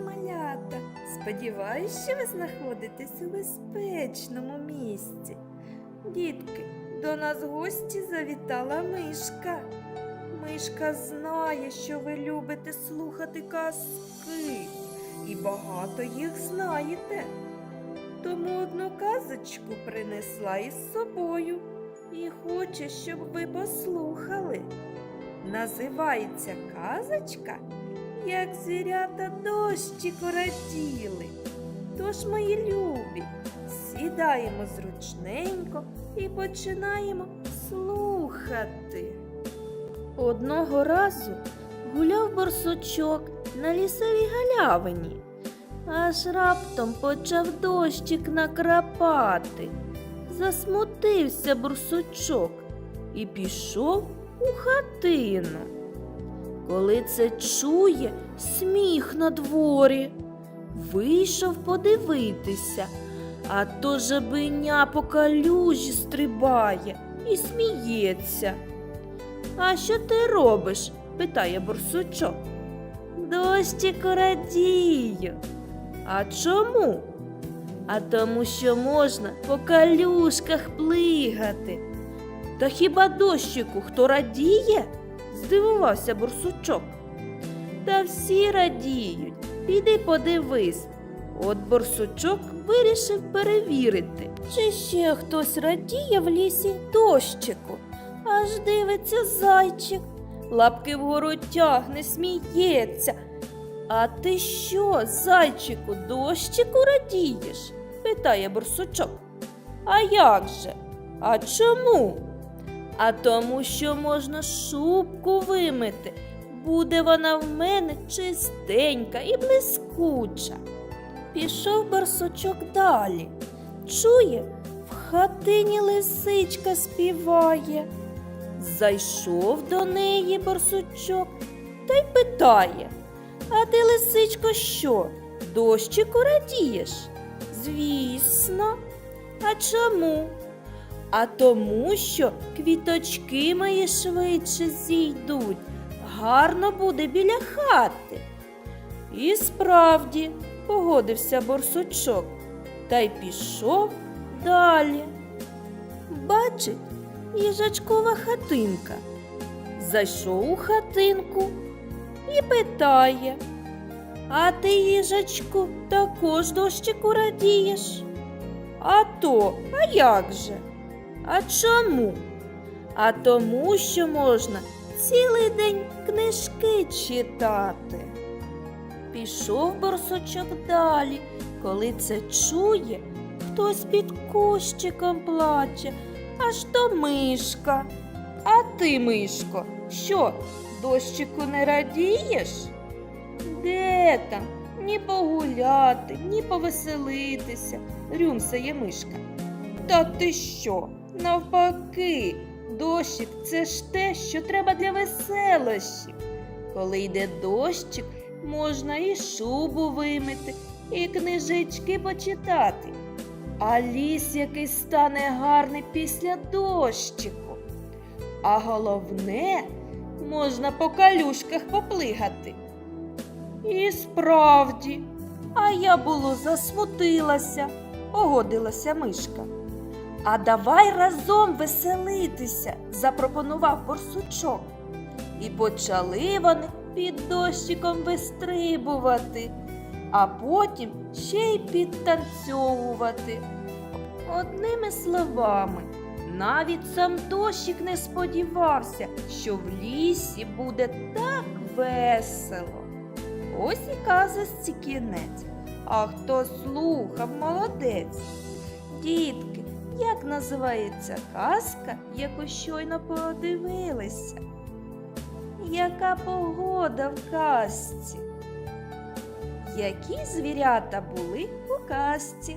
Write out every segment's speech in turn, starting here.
дня, малята! Сподіваюсь, що ви знаходитесь у безпечному місці. Дітки, до нас гості завітала мишка. Мишка знає, що ви любите слухати казки і багато їх знаєте. Тому одну казочку принесла із собою і хоче, щоб ви послухали. Називається казочка як звірята дощику раділи. Тож, мої любі, сідаємо зручненько і починаємо слухати. Одного разу гуляв борсучок на лісовій галявині, аж раптом почав дощик накрапати. Засмутився борсучок і пішов у хатину. Коли це чує, сміх на дворі. Вийшов подивитися, а то жабеня по калюжі стрибає і сміється. А що ти робиш? питає борсучок. Дощику радію. А чому? А тому, що можна по калюшках плигати. Та хіба дощику хто радіє? Здивувався борсучок. Та всі радіють. Піди подивись. От борсучок вирішив перевірити, чи ще хтось радіє в лісі дощику. Аж дивиться зайчик, лапки вгору тягне, сміється. А ти що, зайчику, дощику радієш? питає борсучок. А як же? А чому? А тому, що можна шубку вимити. Буде вона в мене чистенька і блискуча. Пішов барсучок далі. Чує, в хатині лисичка співає. Зайшов до неї барсучок та й питає А ти, лисичко, що? Дощику радієш? Звісно. А чому? А тому, що квіточки мої швидше зійдуть, гарно буде біля хати. І справді погодився борсучок та й пішов далі. Бачить їжачкова хатинка. Зайшов у хатинку і питає. А ти, їжачку, також дощику радієш? А то, а як же? А чому? А тому, що можна цілий день книжки читати. Пішов борсучок далі, коли це чує, хтось під кущиком плаче, аж то мишка. А ти, мишко, що, дощику не радієш? Де там? Ні погуляти, ні повеселитися, рюмсає мишка. Та ти що? Навпаки, дощик це ж те, що треба для веселощів. Коли йде дощик, можна і шубу вимити, і книжечки почитати. А ліс який стане гарний після дощику. А головне, можна по калюшках поплигати. І справді, а я було засмутилася, погодилася мишка. А давай разом веселитися, запропонував борсучок. І почали вони під дощиком вистрибувати, а потім ще й підтанцьовувати. Одними словами, навіть сам дощик не сподівався, що в лісі буде так весело. Ось і казочці кінець. А хто слухав, молодець. Дітки, як називається казка, яку щойно подивилися? Яка погода в казці? Які звірята були у казці?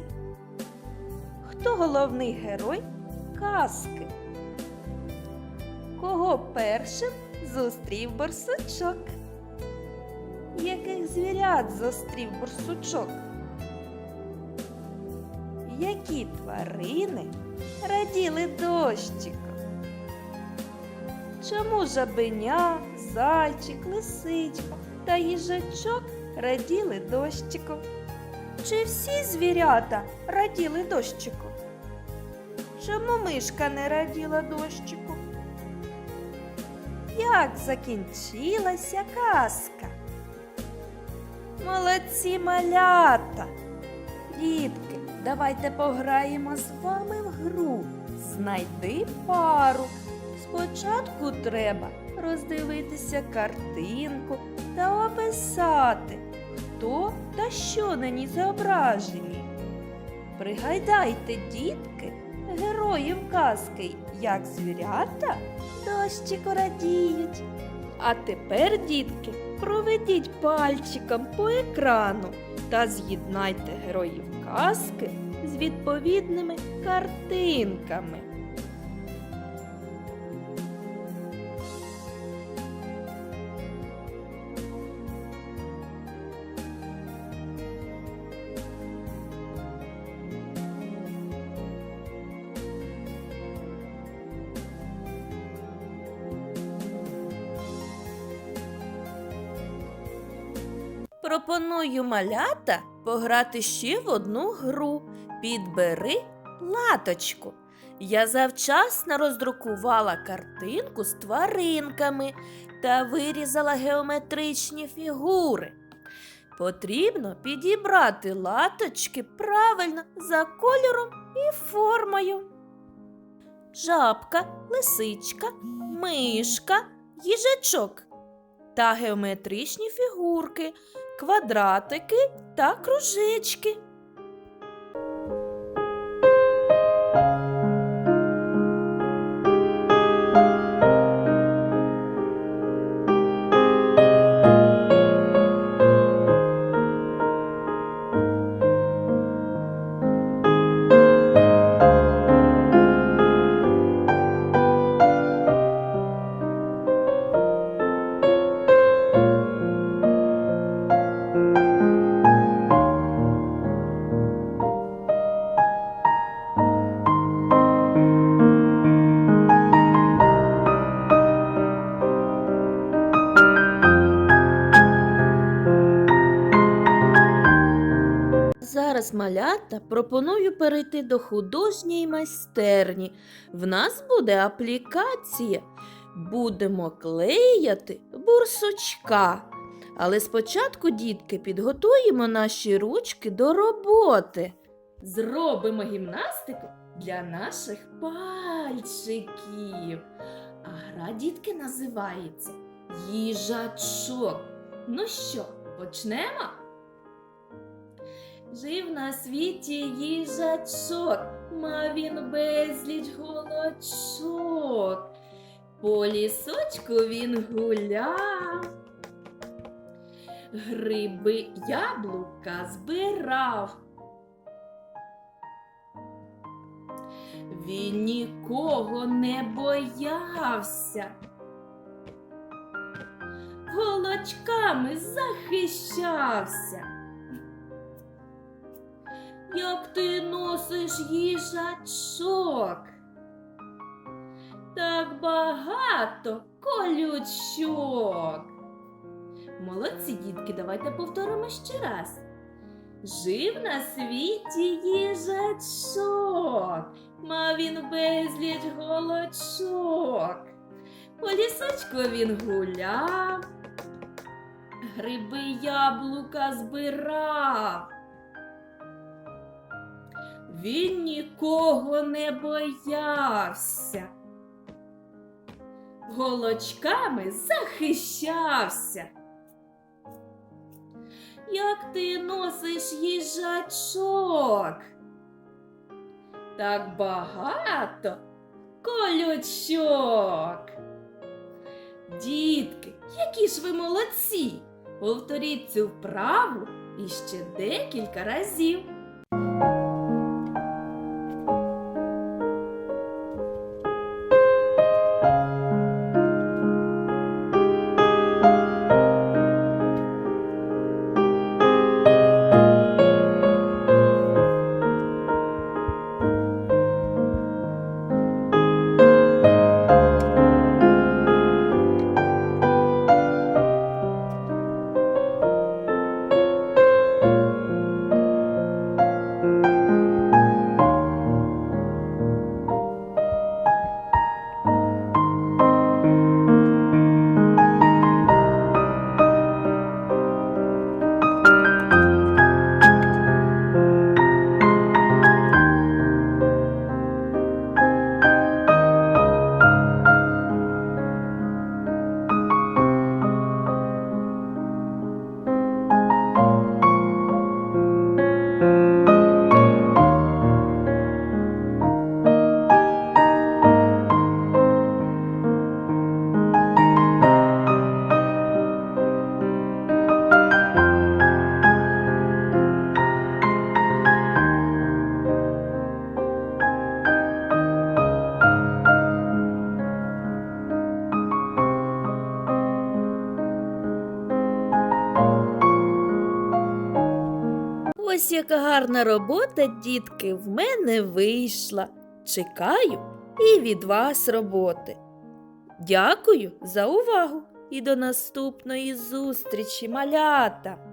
Хто головний герой казки? Кого першим зустрів борсучок? Яких звірят зустрів борсучок? Які тварини раділи дощиком? Чому жабеня, зайчик, лисичка та їжачок раділи дощику. Чи всі звірята раділи дощику? Чому мишка не раділа дощику? Як закінчилася казка? Молодці малята! Дітки, давайте пограємо з вами в гру. Знайди пару. Спочатку треба роздивитися картинку та описати, хто та що на ній зображені. Пригадайте, дітки, героїв казки, як звірята дощику радіють. А тепер, дітки, проведіть пальчиком по екрану та з'єднайте героїв казки з відповідними картинками. Пропоную малята пограти ще в одну гру. Підбери латочку. Я завчасно роздрукувала картинку з тваринками та вирізала геометричні фігури. Потрібно підібрати латочки правильно за кольором і формою. Жабка, лисичка, мишка, їжачок та геометричні фігурки, квадратики та кружечки. Малята пропоную перейти до художньої майстерні. В нас буде аплікація. Будемо клеяти бурсучка. Але спочатку, дітки, підготуємо наші ручки до роботи. Зробимо гімнастику для наших пальчиків. А гра, дітки, називається їжачок. Ну що, почнемо? Жив на світі їжачок, мав він безліч голочок. По лісочку він гуляв, гриби яблука збирав. Він нікого не боявся, голочками захищався. Як ти носиш їжачок? Так багато колючок. Молодці, дітки, давайте повторимо ще раз. Жив на світі їжачок, мав він безліч голочок. По лісочку він гуляв, гриби яблука збирав. Він нікого не боявся, голочками захищався. Як ти носиш їжачок? Так багато колючок. Дітки, які ж ви молодці! Повторіть цю вправу іще декілька разів. Ось яка гарна робота, дітки, в мене вийшла. Чекаю і від вас роботи. Дякую за увагу і до наступної зустрічі, малята!